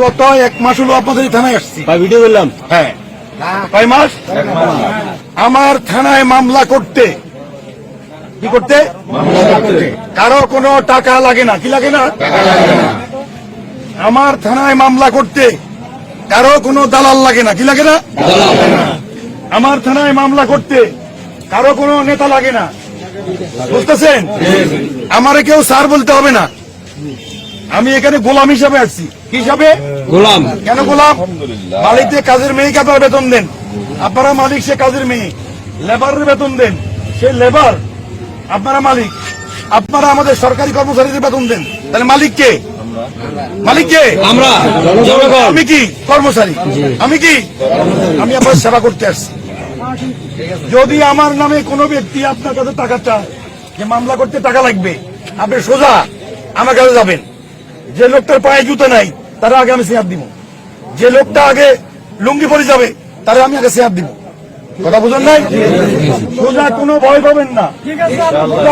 গত এক মাস হলো আপনাদের থানায় আসছি। ভিডিও করলাম। হ্যাঁ। কয় মাস? আমার থানায় মামলা করতে। কি করতে? কারও কোনো টাকা লাগে না। কি লাগে না? আমার থানায় মামলা করতে। কারও কোনো দালাল লাগে না। কি লাগে না? আমার থানায় মামলা করতে। কারও কোনো নেতা লাগে না। বুঝতেছেন? আমারে কেউ স্যার বলতে হবে না। আমি এখানে গোলাম হিসাবে আসছি। কি হিসাবে? গোলাম। কেন গোলাম? মালিককে কাজের মেয়েকে আপনারা বেতন দেন? আপনারা মালিক সে কাজের মেয়ে। লেবারের বেতন দেন। সে লেবার আপনারা মালিক। আপনারা আমাদের সরকারি কর্মচারীদের বেতন দেন। তাহলে মালিক কে? মালিক কে? আমরা। আমি কি? কর্মচারী। আমি কি? আমি আপনার সেবা করতে আসছি। যদি আমার নামে কোনো ব্যক্তি আপনার কাছে টাকা চায় যে মামলা করতে টাকা লাগবে আপনি সোজা আমার কাছে যাবেন। যে লোকটার পায়ে জুতো নাই, তারা আগে আমি শেয়ার দিব। যে লোকটা আগে লুঙ্গি পরে যাবে, তারা আমি আগে শেয়ার দিব। কথা বুঝুন নাই? সোজা কোনো ভয় পাবেন না।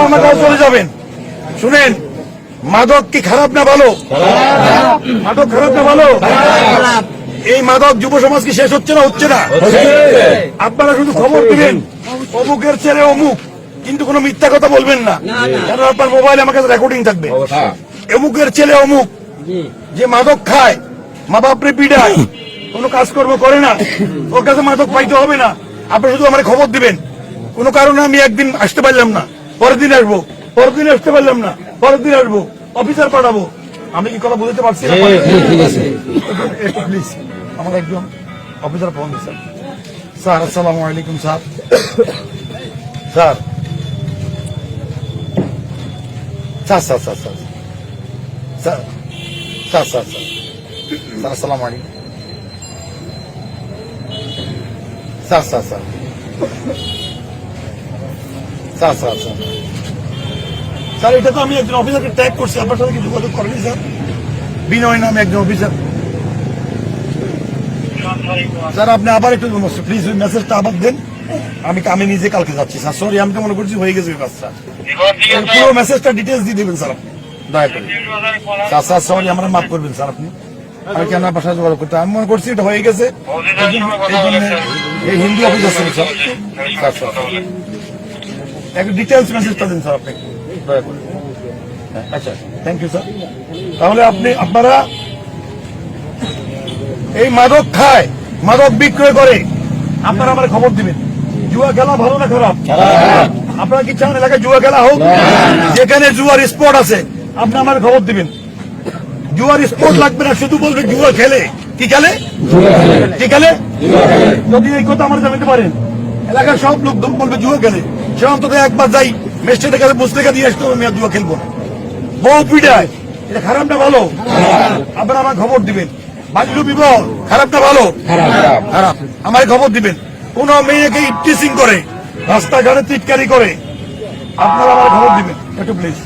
আমার কাছে চলে যাবেন। শুনেন, মাদক কি খারাপ না ভালো? মাদক খারাপ না ভালো? এই মাদক যুব সমাজ কি শেষ হচ্ছে না হচ্ছে না? আপনারা শুধু খবর দিবেন, অমুকের ছেলে অমুক, কিন্তু কোনো মিথ্যা কথা বলবেন না। কারণ আপনার মোবাইলে আমার কাছে রেকর্ডিং থাকবে। অমুকের ছেলে অমুক। যে মাদক খায় মা বাপরে পিডায় কোনো কাজকর্ম করে না। ওর কাছে মাদক পাইতে হবে না। আপনি শুধু আমার খবর দিবেন। কোনো কারণে আমি একদিন আসতে পারলাম না। পরের দিন আসব। পরের দিন আসতে পারলাম না। পরের দিন আসব। অফিসার পাঠাবো। আমি কি কথা বুঝতে পারছি প্লিজ আমার একজন অফিসার ফোন দিচ্ছেন স্যার আসসালামু আলাইকুম sir. Sir. Sir sir sir sir. Sir sir sir sir. Sir আসসালামু আলাইকুম। Sir sir sir. Sir sir sir. Sir এটা তো আমি একজন অফিসারকে ট্যাগ করছি আপনার সাথে কিছু যোগাযোগ করেনি স্যার? বিনয় নামে একজন অফিসার। স্যার আপনি আবার একটু প্লিজ ওই মেসেজটা আবার দেন। আমি আমি নিজে কালকে যাচ্ছি স্যার। সরি আমি তো মনে করছি হয়ে গেছে কাজটা পুরো মেসেজটা ডিটেলস দিয়ে দেবেন স্যার আপনি। দয়া করে। সরি আমরা মাফ করবেন স্যার আপনি। আমি কেন যোগাযোগ করতে আমি মনে করছি এটা হয়ে গেছে। এই হিন্দি অফিসার ছিল স্যার। স্যার ডিটেলস মেসেজটা দিন স্যার আপনি। দয়া করে। আচ্ছা থ্যাংক ইউ স্যার তাহলে আপনি আপনারা এই মাদক খায় মাদক বিক্রয় করে আপনারা আমার খবর দিবেন। জুয়া খেলা ভালো না খারাপ? আপনারা কি চান এলাকায় জুয়া খেলা হোক? যেখানে জুয়ার স্পট আছে। আপনি আমার খবর দিবেন। জুয়ার স্পট লাগবে না শুধু বলবে জুয়া খেলে। কি খেলে? কি খেলে? যদি এই কথা আমার জানাতে পারেন। এলাকার সব লোক বলবে জুয়া খেলে। সে অন্তত একবার যাই মেস্টের কাছে বুঝতে দিয়ে আসতে হবে আমি জুয়া খেলব না। বউ পিটায় এটা খারাপ না ভালো? আপনারা আমার খবর দিবেন। বাল্য বিবাহ খারাপ না ভালো? খারাপ। আমার খবর দিবেন। কোন মেয়েকে ইপটিসিং করে রাস্তাঘাটে চিৎকারি করে। আপনারা আমার খবর দিবেন। একটু প্লিজ